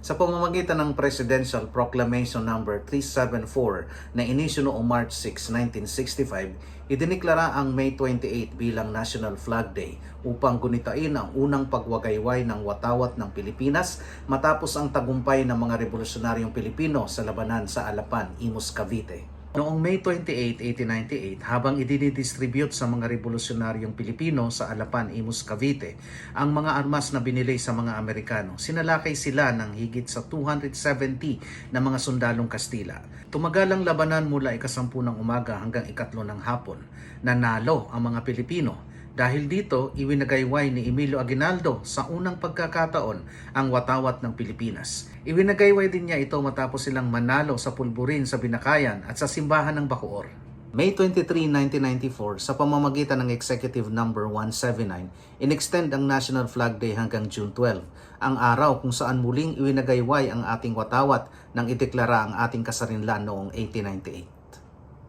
sa pamamagitan ng Presidential Proclamation No. 374 na inisyu noong March 6, 1965, idiniklara ang May 28 bilang National Flag Day upang gunitain ang unang pagwagayway ng watawat ng Pilipinas matapos ang tagumpay ng mga revolusyonaryong Pilipino sa labanan sa Alapan, Imus, Cavite. Noong May 28, 1898, habang idinidistribute sa mga revolusyonaryong Pilipino sa Alapan, Imus, Cavite, ang mga armas na binili sa mga Amerikano, sinalakay sila ng higit sa 270 na mga sundalong Kastila. Tumagal ang labanan mula ikasampu ng umaga hanggang ikatlo ng hapon. Nanalo ang mga Pilipino dahil dito, iwinagayway ni Emilio Aguinaldo sa unang pagkakataon ang watawat ng Pilipinas. Iwinagayway din niya ito matapos silang manalo sa pulburin sa Binakayan at sa simbahan ng Bacoor. May 23, 1994, sa pamamagitan ng Executive Number 179, inextend ang National Flag Day hanggang June 12, ang araw kung saan muling iwinagayway ang ating watawat nang ideklara ang ating kasarinlan noong 1898.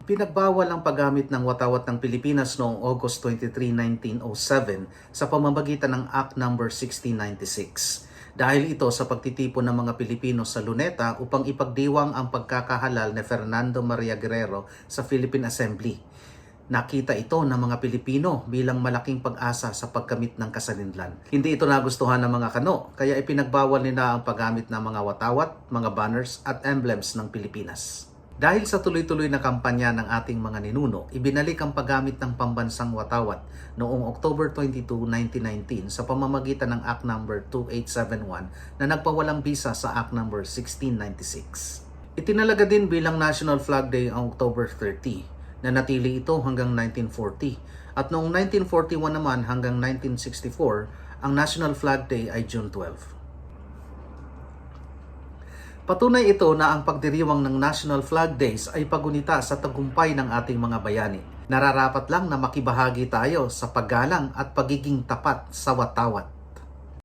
Pinagbawal ang paggamit ng watawat ng Pilipinas noong August 23, 1907 sa pamamagitan ng Act No. 1696 dahil ito sa pagtitipon ng mga Pilipino sa Luneta upang ipagdiwang ang pagkakahalal ni Fernando Maria Guerrero sa Philippine Assembly. Nakita ito ng mga Pilipino bilang malaking pag-asa sa pagkamit ng kasalinlan. Hindi ito nagustuhan ng mga kano, kaya ipinagbawal nila ang paggamit ng mga watawat, mga banners at emblems ng Pilipinas. Dahil sa tuloy-tuloy na kampanya ng ating mga ninuno, ibinalik ang paggamit ng pambansang watawat noong October 22, 1919 sa pamamagitan ng Act No. 2871 na nagpawalang bisa sa Act No. 1696. Itinalaga din bilang National Flag Day ang October 30 na natili ito hanggang 1940 at noong 1941 naman hanggang 1964 ang National Flag Day ay June 12. Patunay ito na ang pagdiriwang ng National Flag Days ay pagunita sa tagumpay ng ating mga bayani. Nararapat lang na makibahagi tayo sa paggalang at pagiging tapat sa watawat.